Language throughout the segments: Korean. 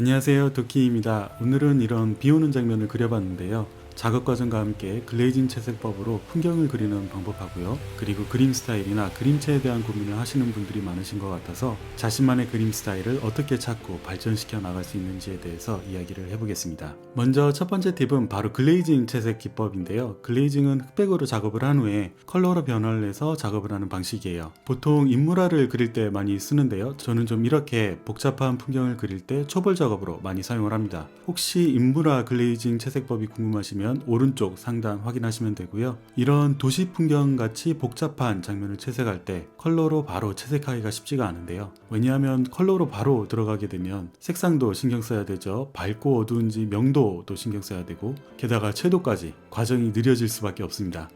안녕하세요. 도키입니다. 오늘은 이런 비 오는 장면을 그려봤는데요 작업 과정과 함께 글레이징 채색법으로 풍경을 그리는 방법하고요. 그리고 그림 스타일이나 그림체에 대한 고민을 하시는 분들이 많으신 것 같아서 자신만의 그림 스타일을 어떻게 찾고 발전시켜 나갈 수 있는지에 대해서 이야기를 해보겠습니다. 먼저 첫 번째 팁은 바로 글레이징 채색 기법인데요. 글레이징은 흑백으로 작업을 한 후에 컬러로 변화를 해서 작업을 하는 방식이에요. 보통 인물화를 그릴 때 많이 쓰는데요. 저는 좀 이렇게 복잡한 풍경을 그릴 때 초벌 작업으로 많이 사용을 합니다. 혹시 인물화 글레이징 채색법이 궁금하시면 오른쪽 상단 확인하시면 되고요 이런 도시 풍경 같이 복잡한 장면을 채색할 때 컬러로 바로 채색하기가 쉽지가 않은데요 왜냐하면 컬러로 바로 들어가게 되면 색상도 신경 써야 되죠 밝고 어두운지 명도도 신경 써야 되고 게다가 채도까지 과정이 느려질 수밖에 없습니다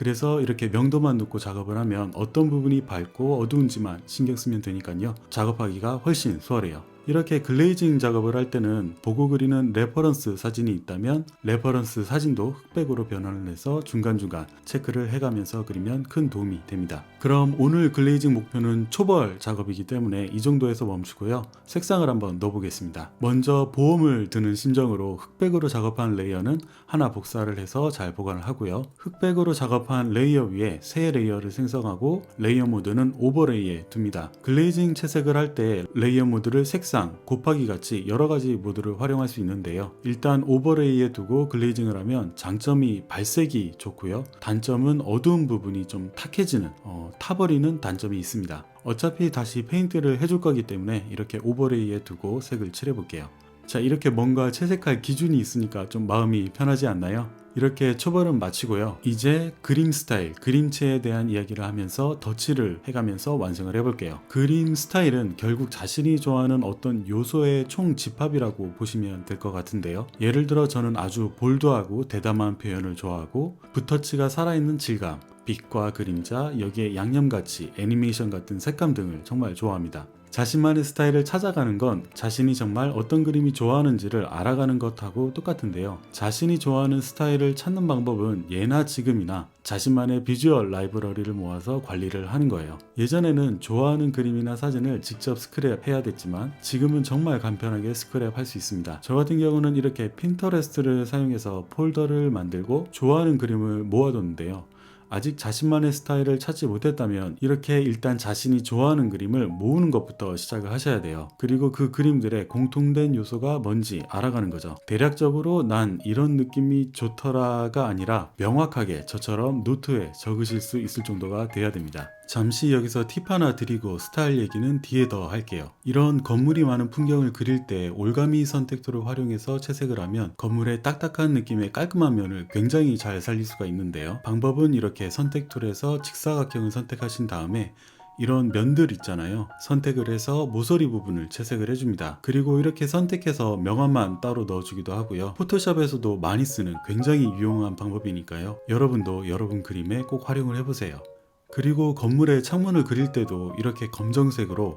그래서 이렇게 명도만 놓고 작업을 하면 어떤 부분이 밝고 어두운지만 신경 쓰면 되니까요. 작업하기가 훨씬 수월해요. 이렇게 글레이징 작업을 할 때는 보고 그리는 레퍼런스 사진이 있다면 레퍼런스 사진도 흑백으로 변환을 해서 중간중간 체크를 해가면서 그리면 큰 도움이 됩니다. 그럼 오늘 글레이징 목표는 초벌 작업이기 때문에 이 정도에서 멈추고요. 색상을 한번 넣어보겠습니다. 먼저 보험을 드는 심정으로 흑백으로 작업한 레이어는 하나 복사를 해서 잘 보관을 하고요. 흑백으로 작업한 레이어 위에 새 레이어를 생성하고 레이어 모드는 오버레이에 둡니다. 글레이징 채색을 할 때 레이어 모드를 색상, 곱하기 같이 여러 가지 모드를 활용할 수 있는데요. 일단 오버레이에 두고 글레이징을 하면 장점이 발색이 좋고요. 단점은 어두운 부분이 좀 탁해지는, 어, 타버리는 단점이 있습니다. 어차피 다시 페인트를 해줄 거기 때문에 이렇게 오버레이에 두고 색을 칠해 볼게요. 자, 이렇게 뭔가 채색할 기준이 있으니까 좀 마음이 편하지 않나요? 이렇게 초벌은 마치고요. 이제 그림 스타일, 그림체에 대한 이야기를 하면서 덧칠을 해가면서 완성을 해볼게요. 그림 스타일은 결국 자신이 좋아하는 어떤 요소의 총 집합이라고 보시면 될 것 같은데요. 예를 들어 저는 아주 볼드하고 대담한 표현을 좋아하고 붓터치가 살아있는 질감, 빛과 그림자, 여기에 양념같이 애니메이션 같은 색감 등을 정말 좋아합니다. 자신만의 스타일을 찾아가는 건 자신이 정말 어떤 그림이 좋아하는지를 알아가는 것하고 똑같은데요. 자신이 좋아하는 스타일을 찾는 방법은 예나 지금이나 자신만의 비주얼 라이브러리를 모아서 관리를 하는 거예요. 예전에는 좋아하는 그림이나 사진을 직접 스크랩 해야 됐지만 지금은 정말 간편하게 스크랩 할 수 있습니다. 저 같은 경우는 이렇게 핀터레스트를 사용해서 폴더를 만들고 좋아하는 그림을 모아뒀는데요. 아직 자신만의 스타일을 찾지 못했다면 이렇게 일단 자신이 좋아하는 그림을 모으는 것부터 시작을 하셔야 돼요. 그리고 그 그림들의 공통된 요소가 뭔지 알아가는 거죠. 대략적으로 난 이런 느낌이 좋더라가 아니라 명확하게 저처럼 노트에 적으실 수 있을 정도가 돼야 됩니다. 잠시 여기서 팁 하나 드리고 스타일 얘기는 뒤에 더 할게요. 이런 건물이 많은 풍경을 그릴 때 올가미 선택도를 활용해서 채색을 하면 건물의 딱딱한 느낌의 깔끔한 면을 굉장히 잘 살릴 수가 있는데요. 방법은 이렇게 선택 툴에서 직사각형을 선택하신 다음에 이런 면들 있잖아요. 선택을 해서 모서리 부분을 채색을 해줍니다. 그리고 이렇게 선택해서 명암만 따로 넣어주기도 하고요. 포토샵에서도 많이 쓰는 굉장히 유용한 방법이니까요. 여러분도 여러분 그림에 꼭 활용을 해보세요. 그리고 건물의 창문을 그릴 때도 이렇게 검정색으로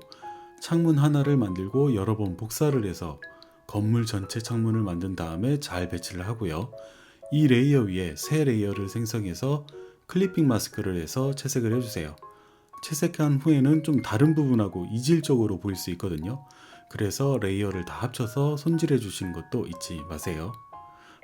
창문 하나를 만들고 여러 번 복사를 해서 건물 전체 창문을 만든 다음에 잘 배치를 하고요. 이 레이어 위에 새 레이어를 생성해서 클리핑 마스크를 해서 채색을 해주세요. 채색한 후에는 좀 다른 부분하고 이질적으로 보일 수 있거든요. 그래서 레이어를 다 합쳐서 손질해 주시는 것도 잊지 마세요.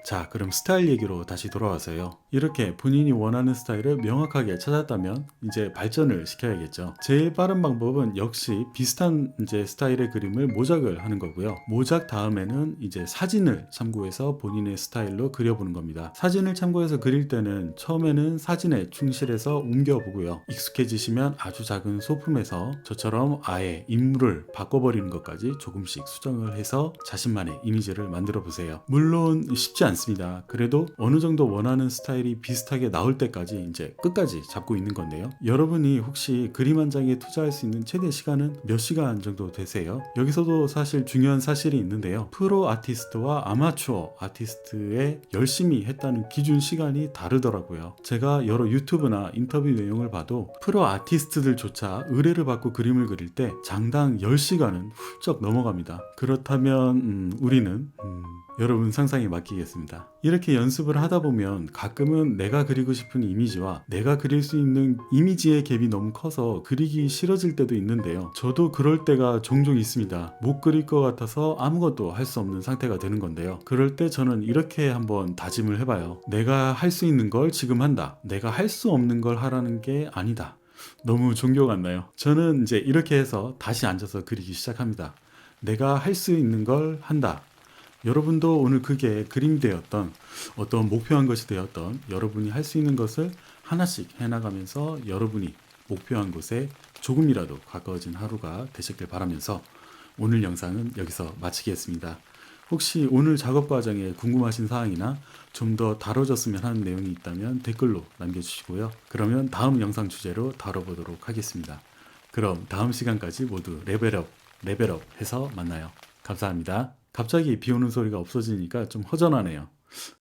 자, 그럼 스타일 얘기로 다시 돌아와서요. 이렇게 본인이 원하는 스타일을 명확하게 찾았다면 이제 발전을 시켜야겠죠. 제일 빠른 방법은 역시 비슷한 이제 스타일의 그림을 모작을 하는 거고요. 모작 다음에는 이제 사진을 참고해서 본인의 스타일로 그려보는 겁니다. 사진을 참고해서 그릴 때는 처음에는 사진에 충실해서 옮겨보고요. 익숙해지시면 아주 작은 소품에서 저처럼 아예 인물을 바꿔버리는 것까지 조금씩 수정을 해서 자신만의 이미지를 만들어 보세요. 물론 쉽지 않습니다. 그래도 어느 정도 원하는 스타일이 비슷하게 나올 때까지 이제 끝까지 잡고 있는 건데요. 여러분이 혹시 그림 한 장에 투자할 수 있는 최대 시간은 몇 시간 정도 되세요? 여기서도 사실 중요한 사실이 있는데요. 프로 아티스트와 아마추어 아티스트의 열심히 했다는 기준 시간이 다르더라고요. 제가 여러 유튜브나 인터뷰 내용을 봐도 프로 아티스트들조차 의뢰를 받고 그림을 그릴 때 장당 10시간은 훌쩍 넘어갑니다. 그렇다면 음, 우리는 음, 여러분 상상에 맡기겠습니다. 이렇게 연습을 하다 보면 가끔은 내가 그리고 싶은 이미지와 내가 그릴 수 있는 이미지의 갭이 너무 커서 그리기 싫어질 때도 있는데요. 저도 그럴 때가 종종 있습니다. 못 그릴 것 같아서 아무것도 할 수 없는 상태가 되는 건데요. 그럴 때 저는 이렇게 한번 다짐을 해봐요. 내가 할 수 있는 걸 지금 한다. 내가 할 수 없는 걸 하라는 게 아니다. 너무 종교 같나요? 저는 이제 이렇게 해서 다시 앉아서 그리기 시작합니다. 내가 할 수 있는 걸 한다. 여러분도 오늘 그게 그림이 되었던 어떤 목표한 것이 되었던 여러분이 할 수 있는 것을 하나씩 해나가면서 여러분이 목표한 곳에 조금이라도 가까워진 하루가 되셨길 바라면서 오늘 영상은 여기서 마치겠습니다. 혹시 오늘 작업 과정에 궁금하신 사항이나 좀 더 다뤄졌으면 하는 내용이 있다면 댓글로 남겨주시고요. 그러면 다음 영상 주제로 다뤄보도록 하겠습니다. 그럼 다음 시간까지 모두 레벨업, 레벨업 해서 만나요. 감사합니다. 갑자기 비 오는 소리가 없어지니까 좀 허전하네요.